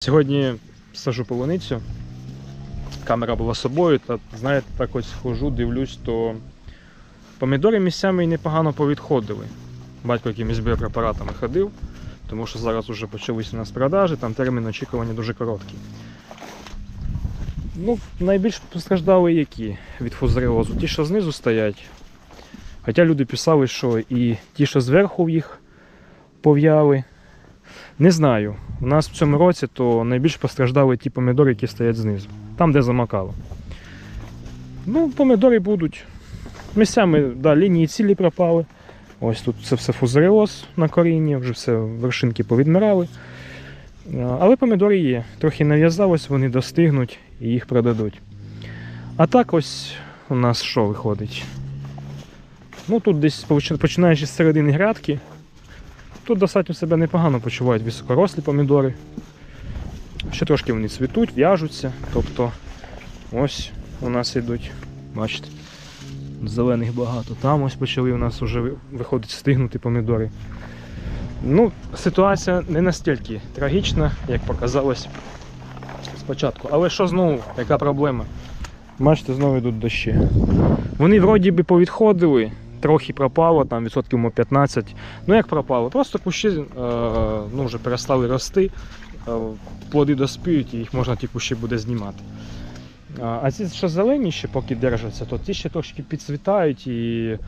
Сьогодні сажу полуницю. Камера була собою, та знаєте, так ось хожу, дивлюсь, то помідори місцями і непогано повідходили. Батько якимись біопрепаратами ходив, тому що зараз вже почалися у нас продажі, там термін очікування дуже короткий. Ну, найбільш постраждали які від фузаріозу? Ті, що знизу стоять. Хоча люди писали, що і ті, що зверху їх пов'яли. Не знаю. У нас в цьому році то найбільш постраждали ті помідори, які стоять знизу. Там, де замакало. Ну, помідори будуть. Місцями да, лінії цілі пропали. Ось тут це все фузаріоз на корінні, вже все вершинки повідмирали. Але помідори є. Трохи нав'язалось, вони достигнуть і їх продадуть. А так ось у нас що виходить? Ну тут десь починаючи з середини грядки, Тут достатньо себе непогано почувають високорослі помідори. Ще трошки вони цвітуть, в'яжуться. Тобто ось у нас йдуть, бачите, зелених багато. Там ось почали у нас вже виходить стигнути помідори. Ну, ситуація не настільки трагічна, як показалось спочатку. Але що знову, яка проблема? Бачите, знову йдуть дощі. Вони вроді би повідходили, трохи пропало, там відсотків мо 15. Ну як пропало? Просто кущі е, ну, вже перестали рости, е, плоди доспіють і їх можна ті кущі буде знімати. А ці, що зелені ще поки держаться, то ті ще трошки підцвітають і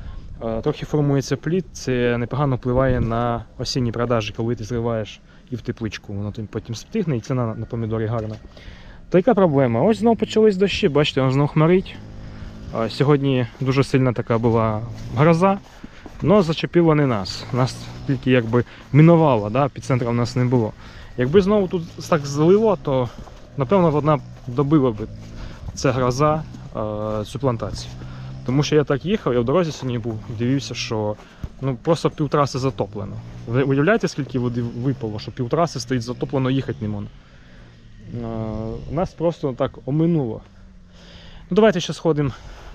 е, трохи формується плід. Це непогано впливає на осінні продажі, коли ти зриваєш і в тепличку. Воно потім стигне і ціна на, помідорі гарна. То яка проблема? Ось знову почались дощі, бачите, воно знову хмарить. Сьогодні дуже сильна така була гроза, але зачепило не нас. Нас тільки якби мінувало, да? епіцентра в нас не було. Якби знову тут так злило, то напевно вона добила би ця гроза е, цю плантацію. Тому що я так їхав, я в дорозі сьогодні був, дивився, що ну, просто півтраси затоплено. Ви уявляєте, скільки води випало, що півтраси стоїть затоплено, їхати не можна. Е, нас просто так оминуло. Ну, давайте ще сходимо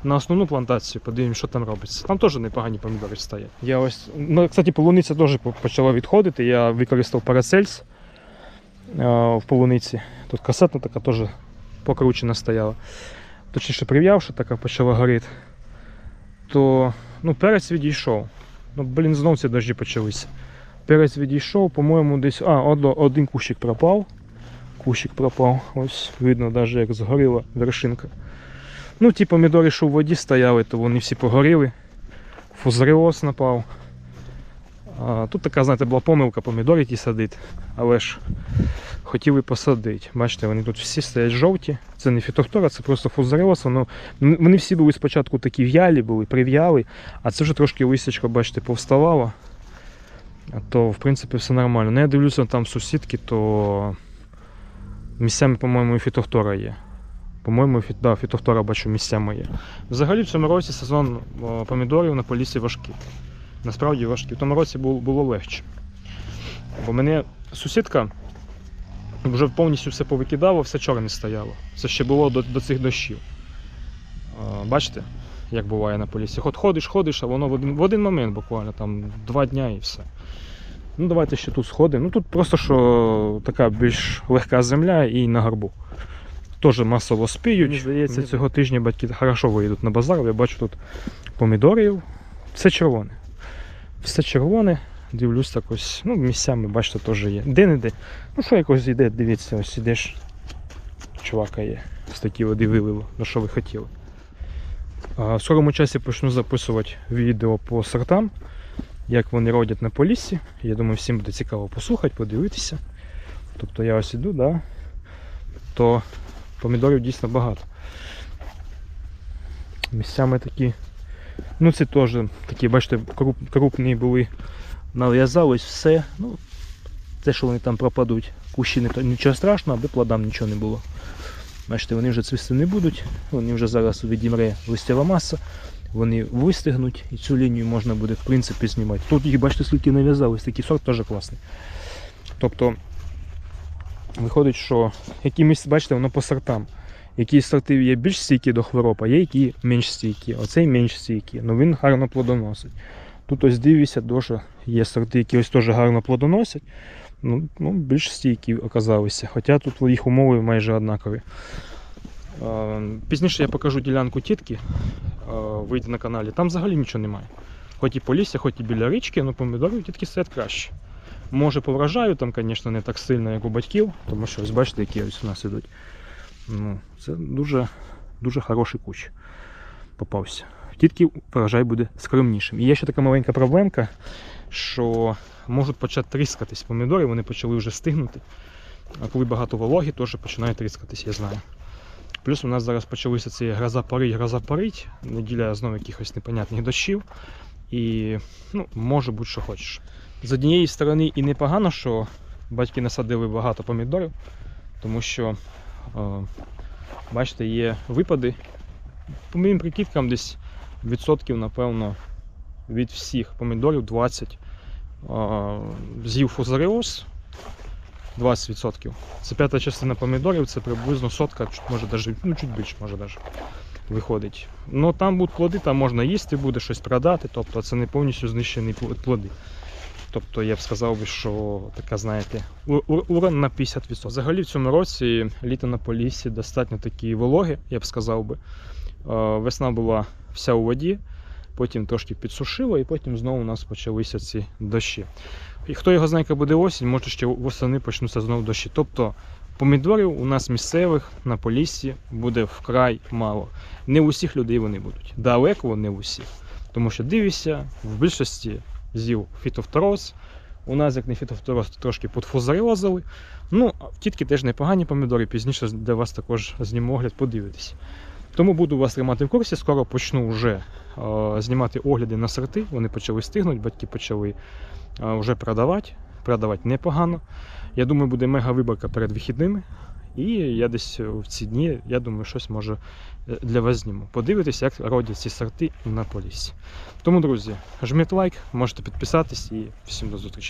на основну плантацію, подивимося, що там робиться. Там теж непогані помідори стоять. Я ось, ну, кстати, полуниця теж почала відходити. Я використав парацельс в полуниці. Тут касетна така теж покручена стояла. Точніше прив'явши, така почала горіти. То ну, перець відійшов. Ну, блін, знов ці дощі почалися. Перець відійшов, по-моєму, десь. А, один кущик пропав. Кущик пропав. Ось видно, навіть як згоріла вершинка. Ну, ті помідори, що в воді стояли, то вони всі погоріли. Фузаріоз напав. А, тут така, знаєте, була помилка помідори які садити, але ж хотіли посадити. Бачите, вони тут всі стоять жовті. Це не фітофтора, це просто фузаріоз. Воно, вони всі були спочатку такі в'ялі, були, прив'яли, а це вже трошки листячко, бачите, повставало. То, в принципі, все нормально. Ну, я дивлюся там сусідки, то місцями, по-моєму, і фітофтора є. По-моєму, фіт, да, фітофтора бачу місцями є. Взагалі в цьому році сезон помідорів на полісі важкий. Насправді важкий. В тому році було, було легше. Бо мене сусідка вже повністю все повикидало, все чорне стояло. Це ще було до, до цих дощів. Бачите, як буває на полісі. От ходиш, ходиш, а воно в один, в один момент буквально, там два дня і все. Ну, давайте ще тут сходимо. Ну тут просто що така більш легка земля і на горбу. Теж масово спіють. Мені здається, цього тижня батьки хорошо виїдуть на базар. Я бачу тут помідорів. Все червоне. Все червоне. Дивлюсь так ось. Ну, місцями, бачите, теж є. Де-не-де. Ну що якось йде, дивіться, ось ідеш. Чувака є. З такі води вилило. Ну що ви хотіли. А, в скорому часі почну записувати відео по сортам, як вони родять на поліссі. Я думаю, всім буде цікаво послухати, подивитися. Тобто я ось іду, да, то помідорів дійсно багато. Місцями такі. Ну це теж такі, бачите, круп, крупні були. Нав'язалось все. Ну, те, що вони там пропадуть. Кущі не нічого страшного, аби плодам нічого не було. Бачите, вони вже цвісти не будуть, вони вже зараз відімре листява маса, вони вистигнуть і цю лінію можна буде в принципі знімати. Тут їх бачите, скільки нав'язалось, такий сорт теж класний. Тобто виходить, що якимось, бачите, воно по сортам. Які сорти є більш стійкі до хвороб, а є які менш стійкі. Оцей менш стійкі, але він гарно плодоносить. Тут ось дивіться, дуже є сорти, які ось теж гарно плодоносять. ну, ну, більш стійкі оказалися. Хоча тут їх умови майже однакові. Пізніше я покажу ділянку тітки, вийде на каналі. Там взагалі нічого немає. Хоч і полісся, хоч і біля річки, але помідори у тітки стоять краще. Може по там, звісно, не так сильно, як у батьків, тому що ось бачите, які ось у нас ідуть. Ну, це дуже, дуже хороший куч попався. Тітки врожай буде скромнішим. І є ще така маленька проблемка, що можуть почати тріскатись помідори, вони почали вже стигнути. А коли багато вологи, теж починає тріскатись, я знаю. Плюс у нас зараз почалися ці гроза парить, гроза парить, неділя знову якихось непонятних дощів. І ну, може бути, що хочеш. З однієї сторони і непогано, що батьки насадили багато помідорів, тому що, е, бачите, є випади. По моїм прикидкам, десь відсотків, напевно, від всіх помідорів 20 е, з'їв фузаріоз. 20%. Це п'ята частина помідорів, це приблизно сотка, може даже, ну чуть більше, може даже виходить. Ну там будуть плоди, там можна їсти, буде щось продати, тобто це не повністю знищені плоди. Тобто я б сказав би, що така, знаєте, урон на 50%. Взагалі в цьому році літо на полісі достатньо такі вологи, я б сказав би. Весна була вся у воді, потім трошки підсушило, і потім знову у нас почалися ці дощі. І хто його знає, яка буде осінь, може ще восени почнуться знову дощі. Тобто помідорів у нас місцевих на поліссі буде вкрай мало. Не у всіх людей вони будуть. Далеко не у всіх. Тому що дивишся, в більшості з'їв фітофтороз. У нас, як не фітофтороз, то трошки подфузаріозили. Ну, тітки теж непогані помідори, пізніше для вас також зніму огляд, подивитись. Тому буду вас тримати в курсі. Скоро почну вже е, знімати огляди на сорти. Вони почали стигнути, батьки почали е, вже продавати. Продавати непогано. Я думаю, буде мега виборка перед вихідними. І я десь в ці дні, я думаю, щось може е, для вас зніму. Подивитися, як родять ці сорти на полісі. Тому, друзі, жміть лайк, можете підписатись і всім до зустрічі.